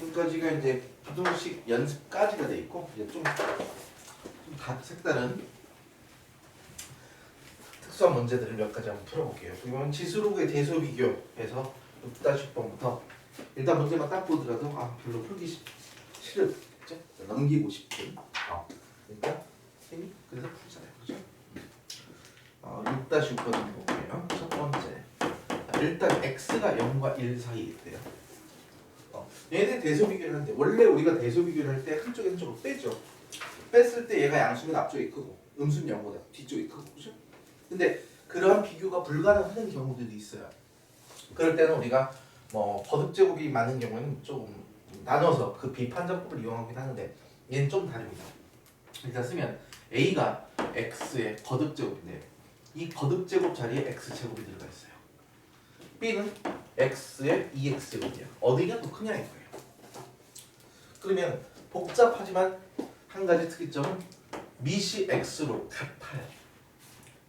지금까지가 이제 부등식 연습까지가 돼 있고 이제 좀, 좀 다- 색다른 특수한 문제들을 몇 가지 한번 풀어볼게요. 이번 지수로그의 대소 비교해서 6-10번부터 일단 문제만 딱 보더라도 아 별로 풀기 싫- 싫은 그죠? 넘기고 싶은 어, 일단 쌤이 그래서 풀잖아요. 그죠? 어, 6-6번 한번 볼게요. 첫 번째 자, 일단 x가 0과 1 사이에 있대요. 어, 얘네 대소 비교를 하는데 원래 우리가 대소 비교를 할 때 한쪽에 한쪽으로 빼죠. 뺐을 때 얘가 양수면 앞쪽이 크고 음수는 0보다 뒤쪽이 크고 그죠? 근데 그러한 비교가 불가능한 경우들이 있어요. 그럴 때는 우리가 뭐 거듭 제곱이 많은 경우에는 조금 나눠서 그 비판정법을 이용하긴 하는데 얘는 좀 다릅니다. 일단 쓰면 a가 x의 거듭 제곱인데 이 거듭 제곱 자리에 x 제곱이 들어가 있어요. b는 x의 2x 제곱이야. 어디가 더 크냐 이거예요. 그러면 복잡하지만 한 가지 특이점은 미시 x로 같아요.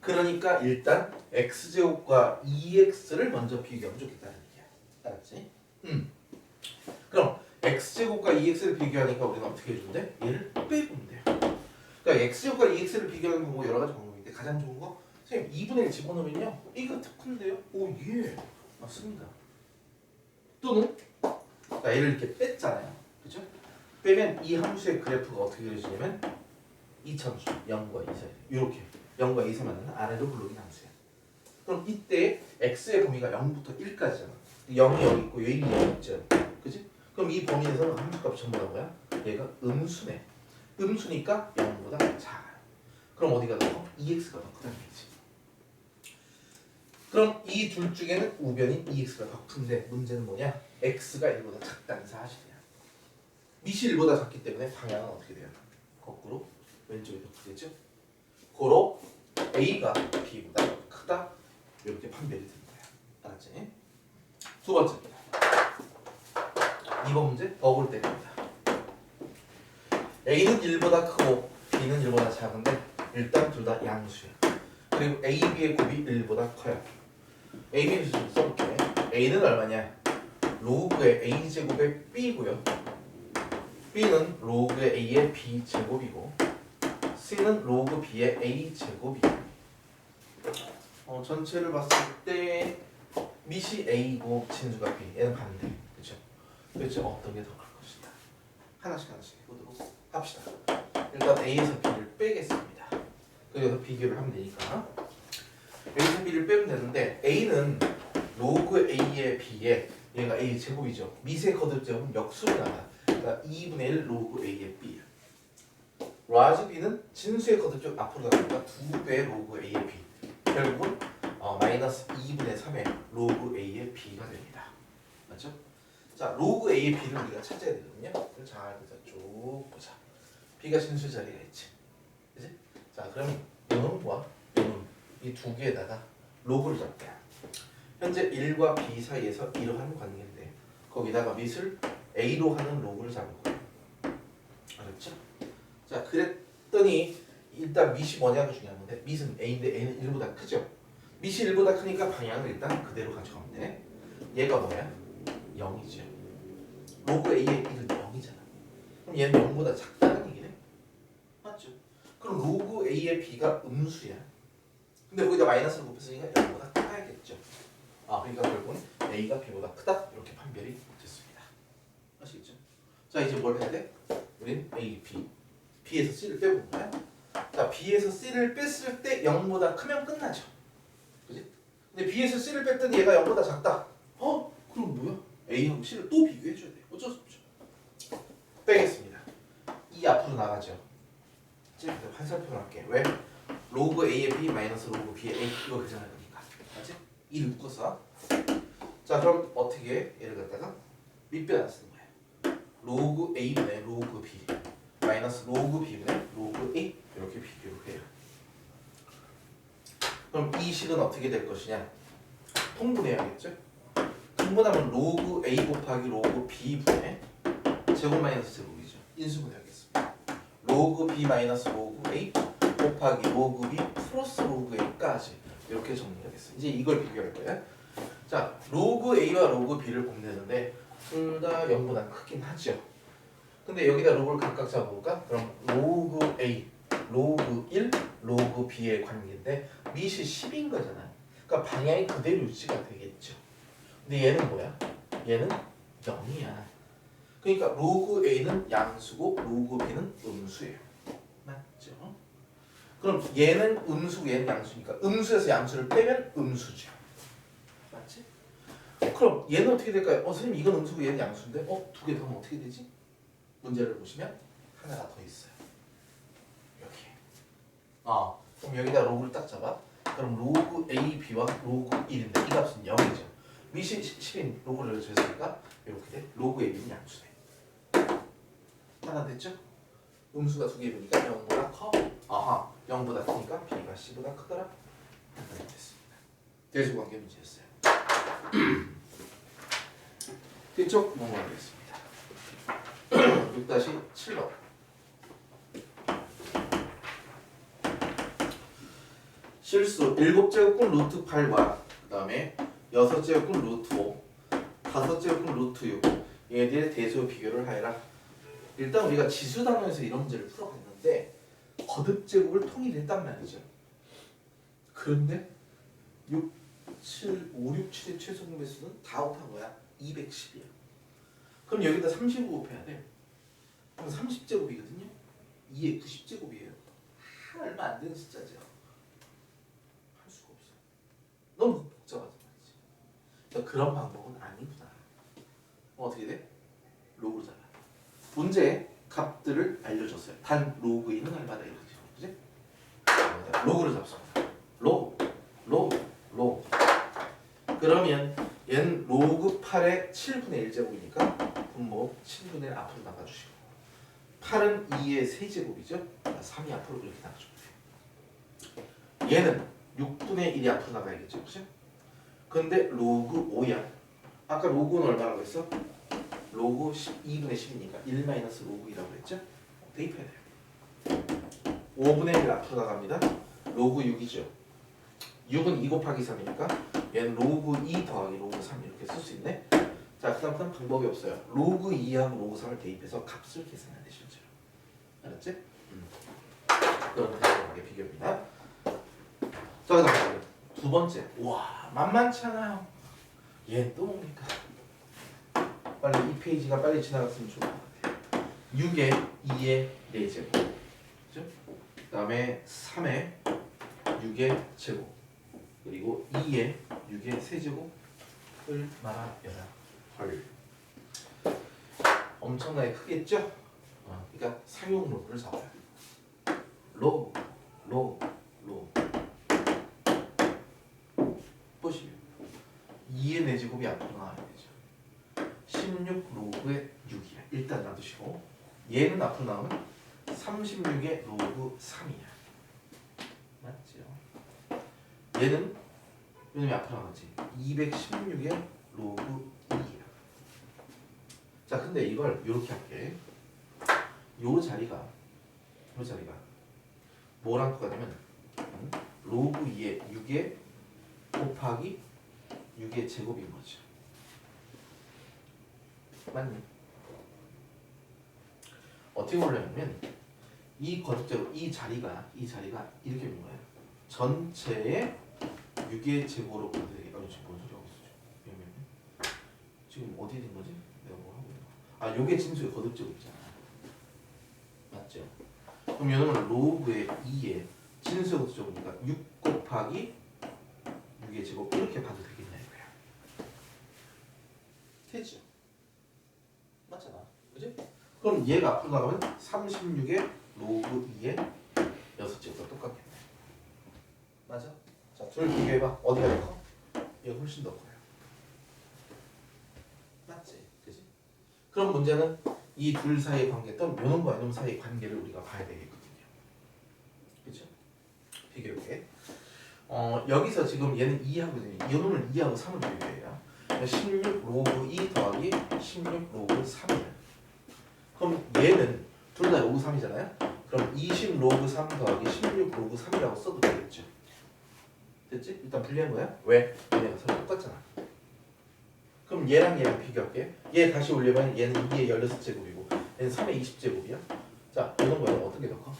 그러니까 일단 x 제곱과 2x를 먼저 비교하면 좋겠다는 얘기야. 알았지? 음. 그럼 x 제곱과 2x를 비교하니까 우리는 어떻게 해준대? 얘를 빼보면 돼요. 그러니까 x 제곱과 2x를 비교하는 방법 여러 가지 방법인데 가장 좋은 거 선생님 2분의 1 집어넣으면요 이거 더 큰데요? 오 예. 맞습니다. 또는 자 얘를 이렇게 뺐잖아요. 그죠? 빼면 이 함수의 그래프가 어떻게 그려지냐면 이참수 0과 2 사이 이렇게 0과 2 사이는 아래로 블록이 함수야. 그럼 이때 x의 범위가 0부터 1까지잖아. 0이 여기 있고 여기 여기 있죠. 그지? 그럼 이 범위에서는 함수값이 전부 다 뭐야? 얘가 음수네. 음수니까 0보다 작아요. 그럼 어디가 더 커? 2x가 더 크다는 얘기지. 그럼 이 둘 중에는 우변인 2x가 더 큰데 문제는 뭐냐? x가 1보다 작다는 사실이야. 미시 1보다 작기 때문에 방향은 어떻게 돼요? 거꾸로 왼쪽이 더 크겠죠? 고로 a가 b보다 크다 이렇게 판별이 거야. 알았지? 두 번째입니다. 이번 문제 더볼 때입니다. a는 1보다 크고 b는 1보다 작은데 일단 둘 다 양수야. 그리고 a, b의 곱이 1보다 커요. a, b를 좀 써볼게. a는 얼마냐? 로그의 a 제곱의 b고요. B는 로그의 a의 b 제곱이고 c는 로그 b의 a 제곱이에요. 어, 전체를 봤을 때 미시 a고 진수가 b. 얘는 반대. 그렇죠? 도대체 어떤 게 더 클 것이다? 하나씩 하나씩 해보도록 합시다. 일단 a에서 b를 빼겠습니다. 그래서 비교를 하면 되니까. a에서 b를 빼면 되는데 a는 로그 a의 b에 얘가 a 제곱이죠. 미세 거듭 제곱은 역수로 그 러니까 2분의 1 로그 a의 b야 라지 b는 진수의 거듭 제곱 앞으로 나가니까 2배 로그 a의 b 결국은 어, 마이너스 2분의 3의 로그 a의 b가 됩니다. 맞죠? 자, 로그 a의 b를 우리가 찾아야 되거든요. 잘 보자. 쭉 보자. b가 진수 자리가 있지. 그지? 자, 그럼 요놈 뭐야? 요놈 이두 개에다가 로그를 잡게. 현재 1과 b 사이에서 이러한 관계인데 거기다가 밑을 a로 하는 로그를 잡은 거예요. 알았죠? 자, 그랬더니 일단 밑이 뭐냐가 중요한 건데 밑은 a인데 a는 1보다 크죠? 밑이 1보다 크니까 방향을 일단 그대로 가져가면 돼. 얘가 뭐야? 0이죠. 로그 a의 1은 0이잖아. 그럼 얘는 0보다 작다는 얘기네. 맞죠? 그럼 로그 a의 b가 음수야. 근데 거기다 마이너스를 곱했으니까 0보다 커야겠죠. 아, 그러니까 결국은 a가 b보다 크다 이렇게 판별이? 자, 이제 뭘 해야 돼? 우린 a, b, b에서 c를 빼본 거야. 자, b에서 c를 뺐을 때 0보다 크면 끝나죠. 그지? 근데 b에서 c를 뺐더니 얘가 0보다 작다. 어? 그럼 뭐야? a하고 c를 또 비교해줘야 돼. 어쩔 수 없죠. 빼겠습니다. 이 앞으로 나가죠. 이제 환살표를 할게. 왜? 로그 a의 b 마이너스 로그 b의 a 이거 계산할 거니까. 맞지? 이를 묶어서. 자, 그럼 어떻게 해? 얘를 갖다가 밑변환 쓰는 거예요. 로그 a분의 로그 b 마이너스 로그 b분의 로그 a 이렇게 비교를 해요. 그럼 이 식은 어떻게 될 것이냐? 통분해야겠죠? 통분하면 로그 a 곱하기 로그 b 분의 제곱 마이너스 제곱이죠. 인수분해하겠습니다. 로그 b 마이너스 로그 a 곱하기 로그 b 플러스 로그 a까지 이렇게 정리하겠습니다. 이제 이걸 비교할 거야. 자, 로그 a와 로그 b를 보면 되는데 둘 다 0보다 크긴 하죠. 근데 여기다 로그를 각각 잡아볼까? 그럼 로그 A, 로그 1, 로그 B의 관계인데 밑이 10인 거잖아. 그러니까 방향이 그대로 유지가 되겠죠. 근데 얘는 뭐야? 얘는 0이야. 그러니까 로그 A는 양수고 로그 B는 음수예요. 맞죠? 그럼 얘는 음수고 얘는 양수니까 음수에서 양수를 빼면 음수죠. 맞지? 그럼 얘는 어떻게 될까요? 어 선생님 이건 음수고 얘는 양수인데 어 두 개 더하면 어떻게 되지? 문제를 보시면 하나가 더 있어요. 여기. 어 그럼 여기다 로그를 딱 잡아. 그럼 로그 A, B와 로그 1인데 이 값은 0이죠. 미시 10인 로그를 줬으니까 이렇게 돼. 로그 A, B는 양수네. 하나 됐죠? 음수가 두 개니까 0보다 커. 아하, 0보다 크니까 B가 C보다 크더라. 됐습니다. 대수 관계 문제였어요. 뒤쪽 넘어가겠습니다. 6-7번 실수 7제곱근 루트 8과 그 다음에 6제곱근 루트 5 5제곱근 루트 6 얘들의 대수 비교를 하여라. 일단 우리가 지수 단원에서 이런 문제를 풀어봤는데 거듭 제곱을 통일했단 말이죠. 그런데 6, 7, 5, 6, 7의 최소 공배수는 다 곱한 거야 210이야. 그럼 여기다 35 곱해야 돼. 그럼 30제곱이거든요. 2에 90제곱이에요. 얼마 안 되는 숫자죠. 할 수가 없어. 너무 복잡하단 말이지. 그러니까 그런 방법은 아니구나. 어, 어떻게 돼? 로그로 잡아. 문제에 값들을 알려줬어요. 단 로그 2는 얼마다 이거죠 그지? 로그를 잡습니다. 로그 로그 로그 그러면 8의 7분의 1제곱이니까 분모 7분의 1 앞으로 나가주시고 8은 2의 세제곱이죠? 3이 앞으로 이렇게 나가주면 돼요. 얘는 6분의 1이 앞으로 나가야겠죠 그죠? 근데 로그 5야. 아까 로그는 얼마라고 했어? 로그 2분의 10이니까 1 마이너스 로그 2라고 했죠? 대입해야 돼요. 5분의 1 앞으로 나갑니다. 로그 6이죠. 6은 2 곱하기 3이니까 얘는 로그 2 더하기 로그 3 이렇게 쓸 수 있네 자 그다음부터는 방법이 없어요. 로그 2하고 로그 3을 대입해서 값을 계산해야 돼 실제로 알았지? 음. 그럼 다시 게 비교입니다. 자 그다음 두 번째. 와 만만치 않아요. 얘는 또 뭡니까? 빨리 이 페이지가 빨리 지나갔으면 좋을 것 같아요. 6에 2에 4제곱 그죠? 그 다음에 3에 6의 제곱. 그리고 2의 6의 세제곱을 말하여라 헐 엄청나게 크겠죠? 어, 그러니까 사용로를 잡아요. 로, 로, 로 보시면 2의 4제곱이 앞으로 나와야 되죠. 16 로그의 6이야. 일단 놔두시고 얘는 앞으로 나오면 36의 로그 3이야. 맞죠? 얘는 왜냐면 앞으로 나가지. 216의 로그 2이야 자 근데 이걸 이렇게 할게 요 자리가 요 자리가 뭐랑 똑같냐면 음, 로그 2의 6의 곱하기 6의 제곱인 거죠 맞니? 어떻게 보려면 이 거듭제곱 이 자리가 이 자리가 이렇게 된 거예요. 전체의 6의 제곱으로 되게 아니 지금 뭔 소리 하고 있어 지금 어디 된 거지? 내가 뭐 하고 있는? 아 요게 진수의 거듭제곱이잖아. 맞죠? 그럼 이놈은 로그의 2의 진수의 거듭제곱이니까 6 곱하기 6의 제곱 이렇게 봐도 되겠냐 이거야. 되죠? 맞잖아. 그지? 그럼 얘가 앞으로 나가면 36의 로그 2의 6제곱과 똑같겠네. 맞아? 자, 둘 비교해봐. 어디가 더 커? 얘가 훨씬 더 커요. 맞지? 그지? 그럼 문제는 이 둘 사이의 관계 또는 요놈과 요놈 사이의 관계를 우리가 봐야 되겠거든요. 그죠? 비교해. 어, 여기서 지금 얘는 2하고 요놈을 2하고 3을 비교해요. 16 로그 2 더하기 16 로그 3이야. 그럼 얘는 둘 다 로그 3이잖아요. 그럼 20 로그 3 더하기 16 로그 3이라고 써도 되겠죠. 됐지? 일단 분리한 거야. 왜? 얘네가 서로 똑같잖아. 그럼 얘랑 얘랑 비교할게. 얘 다시 올려면 얘는 2의 16제곱이고 얘는 3의 20제곱이야. 자, 이런 거는 어떤 게더 커?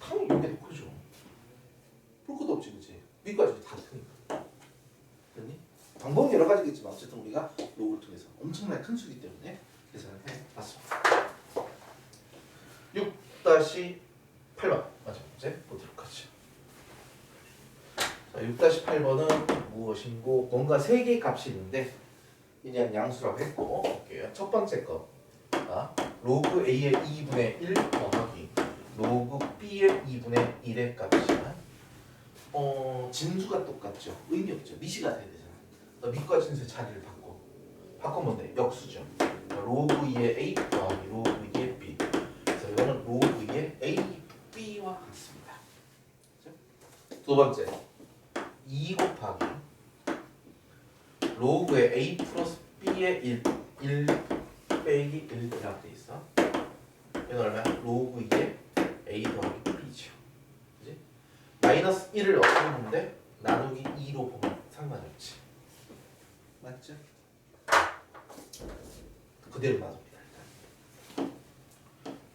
당연히 이게 더 크죠. 볼 것도 없지, 그치? 위까지 다 크니까. 됐니? 방법은 여러 가지겠지만 어쨌든 우리가 로그를 통해서 엄청나게 큰 수기 때문에 계산을 해봤습니다. 6-8번 마지막 문제 보도록 하죠. 자, 6-8번은 무엇인고 뭔가 세 개의 값이 있는데 그냥 양수라고 했고 볼게요. 첫 번째 거 아, 로그 a의 2분의 1 더하기 로그 b의 2분의 1의 값이야. 어 진수가 똑같죠. 의미 없죠. 미시가 돼야 되잖아. 너 미과 진수의 자리를 바꿔. 바꾸면 돼. 역수죠. 로그 2의 a 더하기 로그 2의 b. 그래서 이거는 로그 2의 a, b와 같습니다. 그죠? 두 번째 2 곱하기 로그의 a 플러스 b의 1, 1 빼기 1이라고 돼 있어. 이건 얼마야? 로그 2의 a 더하기 b죠. 그지? 마이너스 1을 없애는데 나누기 2로 보면 상관이 없지. 맞죠? 그대로. 일단.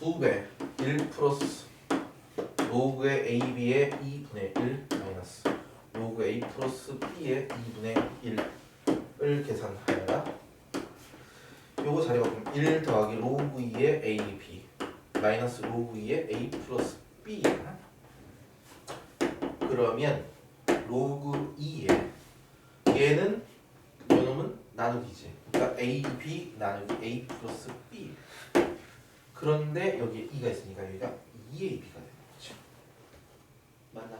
2배 1 플러스 로그의 ab의 2분의 1 마이너스 로그 a 플러스 b의 2분의 1 을 계산하여라. 요거 자리 바꾸면 1 더하기 로그 2의 ab 마이너스 로그 2의 a 플러스 b야. 그러면 로그 2의 얘는 요놈은 나누기지. 그러니까 ab 나누기 a 플러스 b. 그런데 여기에 2가 있으니까 여기가 2ab가 되는 거죠. 맞나?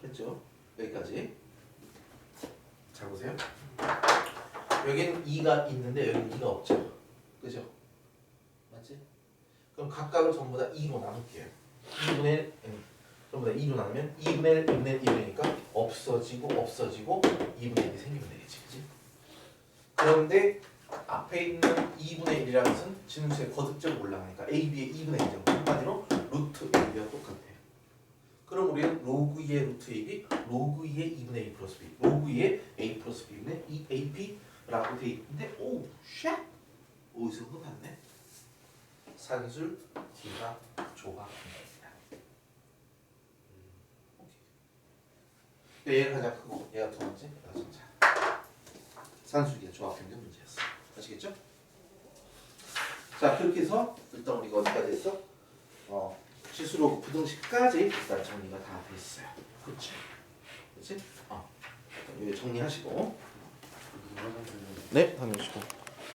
됐죠? 여기까지. 잘 보세요. 여기는 2가 있는데 여기는 2가 없죠. 그죠? 맞지? 그럼 각각을 전부 다 2로 나눌게요. 2분의 1, 아니, 전부 다 2로 나누면 2분의 1, 2분의 1이니까 없어지고 없어지고 2분의 1이 생기면 되겠지. 그지? 그런데 앞에 있는 2분의 1이라는 것은 진수의 거듭적으로 올라가니까 AB의 2분의 1이죠. 한마디로 루트 AB와 똑같아요. 그럼 우리는 로그 2의 루트 AB, 로그 2의 2분의 1 플러스 B, 로그 2의 A 플러스 B분의 2AB 라고 돼 있는데 오, 샷! 어디서 흡았네? 산술 D가 조합입니다. 오케이. 얘가 가장 크고 얘가 두 번째, 얘가 전자. 산술기가 조합된 게 문제였어. 아시겠죠? 자 그렇게 해서 일단 우리가 어디까지 했어? 어 시수로 부등식까지 일단 정리가 다 됐어요. 그렇지? 그렇지? 어. 여기 정리하시고. 네, 다녀오시고.